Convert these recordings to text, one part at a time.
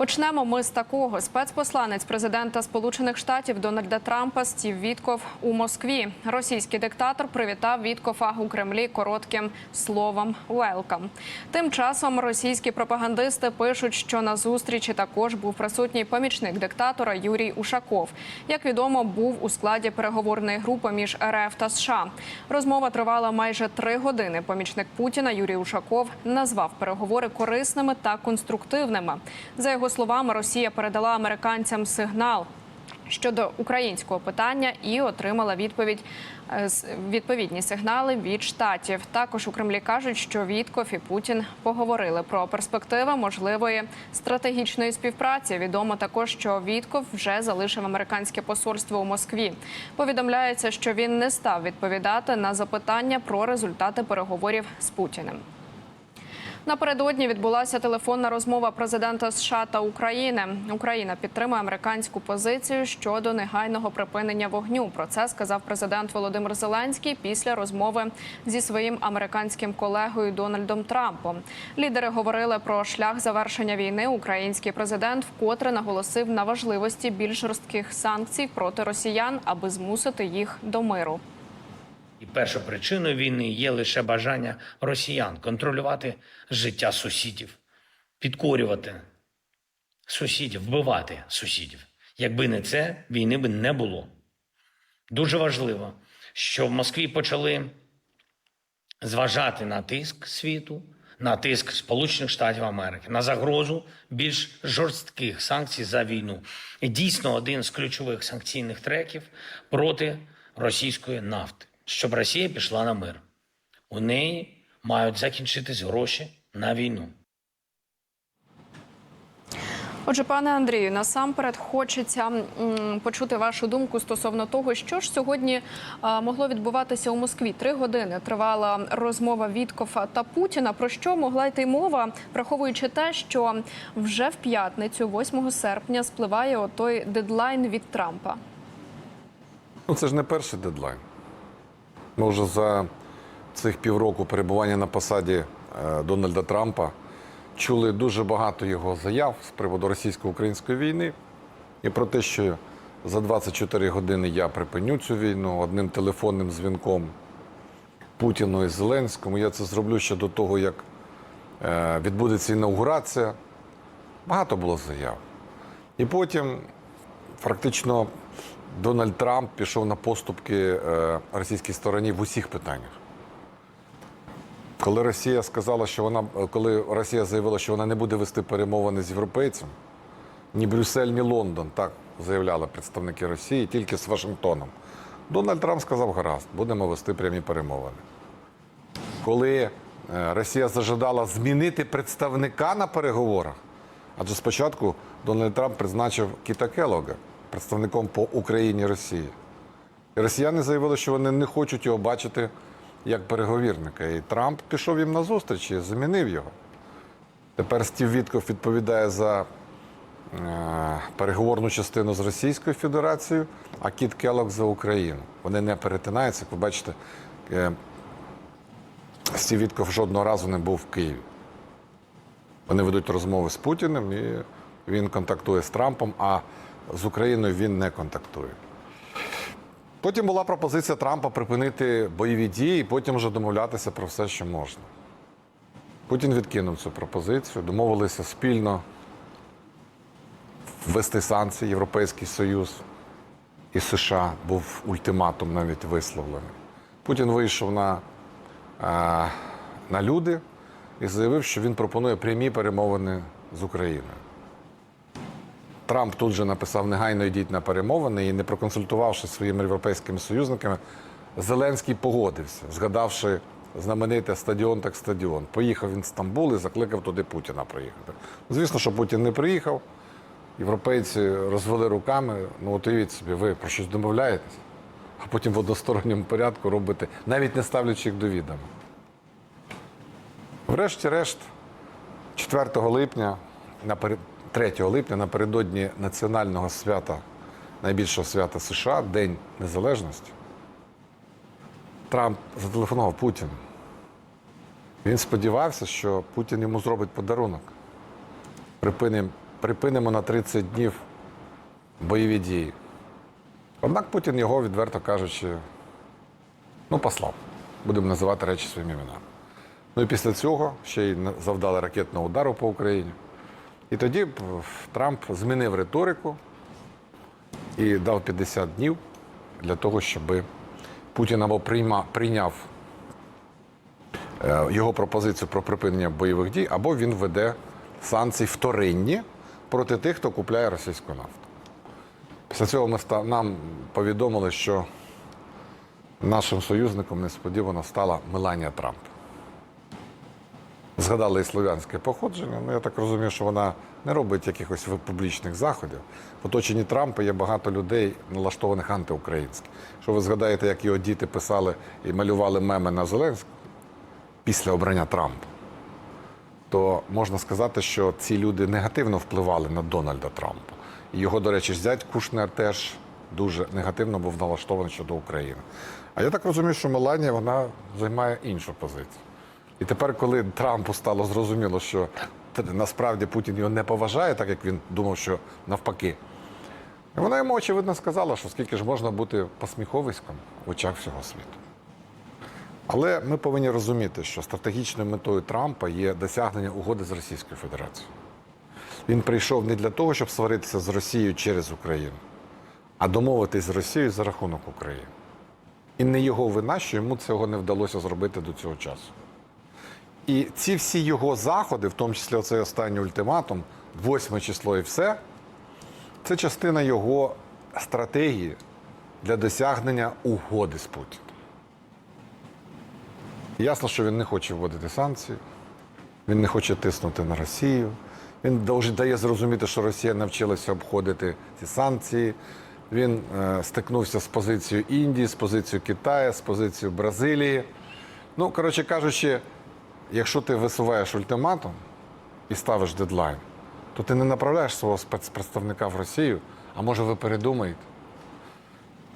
Почнемо ми з такого. Спецпосланець президента Сполучених Штатів Дональда Трампа Стів Вітков у Москві. Російський диктатор привітав Віткофа у Кремлі коротким словом «Welcome». Тим часом російські пропагандисти пишуть, що на зустрічі також був присутній помічник диктатора Юрій Ушаков. Як відомо, був у складі переговорної групи між РФ та США. Розмова тривала майже три години. Помічник Путіна Юрій Ушаков назвав переговори корисними та конструктивними. За його словами, Росія передала американцям сигнал щодо українського питання і отримала відповідь е, відповідні сигнали від штатів. Також у Кремлі кажуть, що Вітков і Путін поговорили про перспективи можливої стратегічної співпраці. Відомо також, що Вітков вже залишив американське посольство у Москві. Повідомляється, що він не став відповідати на запитання про результати переговорів з Путіним. Напередодні відбулася телефонна розмова президента США та України. Україна підтримує американську позицію щодо негайного припинення вогню. Про це сказав президент Володимир Зеленський після розмови зі своїм американським колегою Дональдом Трампом. Лідери говорили про шлях завершення війни. Український президент вкотре наголосив на важливості більш жорстких санкцій проти росіян, аби змусити їх до миру. І першою причиною війни є лише бажання росіян контролювати життя сусідів, підкорювати сусідів, вбивати сусідів. Якби не це, війни би не було. Дуже важливо, що в Москві почали зважати на тиск світу, на тиск Сполучених Штатів Америки, на загрозу більш жорстких санкцій за війну. І дійсно один з ключових санкційних треків проти російської нафти, щоб Росія пішла на мир. У неї мають закінчитись гроші на війну. Отже, пане Андрію, насамперед хочеться м, почути вашу думку стосовно того, що ж сьогодні а, могло відбуватися у Москві. Три години тривала розмова Віткофа та Путіна. Про що могла йти мова, враховуючи те, що вже в п'ятницю, 8 серпня, спливає отой дедлайн від Трампа. Ну, це ж не перший дедлайн. Ми вже за цих півроку перебування на посаді е, Дональда Трампа чули дуже багато його заяв з приводу російсько-української війни і про те, що за 24 години я припиню цю війну одним телефонним дзвінком Путіну і Зеленському. Я це зроблю ще до того, як е, відбудеться інаугурація. Багато було заяв. І потім фактично Дональд Трамп пішов на поступки е, російській стороні в усіх питаннях. Коли Росія сказала, що вона, коли Росія заявила, що вона не буде вести перемовини з європейцем, ні Брюссель, ні Лондон, так заявляли представники Росії, тільки з Вашингтоном. Дональд Трамп сказав, гаразд, будемо вести прямі перемовини. Коли е, Росія зажадала змінити представника на переговорах, адже спочатку Дональд Трамп призначив Кіта Келога представником по Україні Росії. І росіяни заявили, що вони не хочуть його бачити як переговірника. І Трамп пішов їм на зустріч і замінив його. Тепер Стів Вітков відповідає за е, переговорну частину з Російською Федерацією, а Кіт Келлог за Україну. Вони не перетинаються. Як ви бачите, е, Стів Вітков жодного разу не був в Києві. Вони ведуть розмови з Путіним, і він контактує з Трампом, а з Україною він не контактує. Потім була пропозиція Трампа припинити бойові дії і потім вже домовлятися про все, що можна. Путін відкинув цю пропозицію, домовилися спільно ввести санкції Європейський Союз і США. Був ультиматум навіть висловлений. Путін вийшов на, а, на люди і заявив, що він пропонує прямі перемовини з Україною. Трамп тут же написав негайно йдіть на перемовини і не проконсультувавши своїми європейськими союзниками, Зеленський погодився, згадавши знамените стадіон так стадіон. Поїхав він в Стамбул і закликав туди Путіна приїхати. Звісно, що Путін не приїхав. Європейці розвели руками. Ну, от уявіть собі, ви про щось домовляєтесь, а потім в односторонньому порядку робите, навіть не ставлячи їх до відома. Врешті-решт, 4 липня, наперед- 3 липня, напередодні національного свята, найбільшого свята США, День Незалежності, Трамп зателефонував Путіну. Він сподівався, що Путін йому зробить подарунок. Припинить припинимо на 30 днів бойові дії. Однак Путін його, відверто кажучи, ну, послав. Будемо називати речі своїми іменами. Ну і після цього ще й завдали ракетного удару по Україні. І тоді Трамп змінив риторику і дав 50 днів для того, щоб Путін або прийняв е, його пропозицію про припинення бойових дій, або він введе санкції вторинні проти тих, хто купляє російську нафту. Після цього ми нам повідомили, що нашим союзником несподівано стала Меланія Трамп. Згадали і слов'янське походження. Ну, я так розумію, що вона не робить якихось публічних заходів. В оточенні Трампа є багато людей, налаштованих антиукраїнськи. Що ви згадаєте, як його діти писали і малювали меми на Зеленського після обрання Трампа, то можна сказати, що ці люди негативно впливали на Дональда Трампа. І його, до речі, зять Кушнер теж дуже негативно був налаштований щодо України. А я так розумію, що Меланія вона займає іншу позицію. І тепер, коли Трампу стало зрозуміло, що насправді Путін його не поважає, так як він думав, що навпаки. Вона йому очевидно сказала, що скільки ж можна бути посміховиськом в очах всього світу. Але ми повинні розуміти, що стратегічною метою Трампа є досягнення угоди з Російською Федерацією. Він прийшов не для того, щоб сваритися з Росією через Україну, а домовитись з Росією за рахунок України. І не його вина, що йому цього не вдалося зробити до цього часу. І ці всі його заходи, в тому числі оцей останній ультиматум, восьме число і все, це частина його стратегії для досягнення угоди з Путіним. Ясно, що він не хоче вводити санкції, він не хоче тиснути на Росію. Він дає- зрозуміти, що Росія навчилася обходити ці санкції. Він е, стикнувся з позицією Індії, з позицією Китаю, з позицією Бразилії. Ну, коротше кажучи, якщо ти висуваєш ультиматум і ставиш дедлайн, то ти не направляєш свого спецпредставника в Росію, а може ви передумаєте.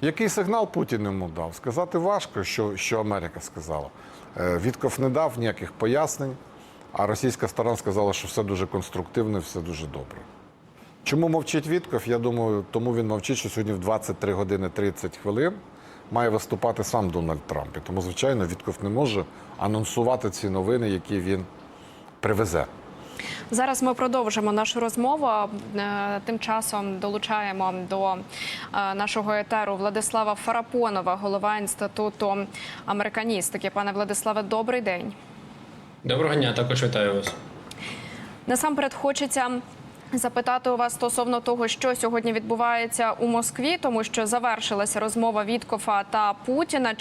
Який сигнал Путін йому дав? Сказати важко, що, що Америка сказала. Е, Вітков не дав ніяких пояснень, а російська сторона сказала, що все дуже конструктивно, і все дуже добре. Чому мовчить Вітков? Я думаю, тому він мовчить, що сьогодні в 23 години 30 хвилин має виступати сам Дональд Трамп. І тому, звичайно, Вітков не може анонсувати ці новини, які він привезе. Зараз ми продовжимо нашу розмову. Е, Тим часом долучаємо до е, нашого етеру Владислава Фарапонова, голова інституту американістики. Пане Владиславе, добрий день. Доброго дня, також вітаю вас. Насамперед хочеться запитати у вас стосовно того, що сьогодні відбувається у Москві, тому що завершилася розмова Віткофа та Путіна.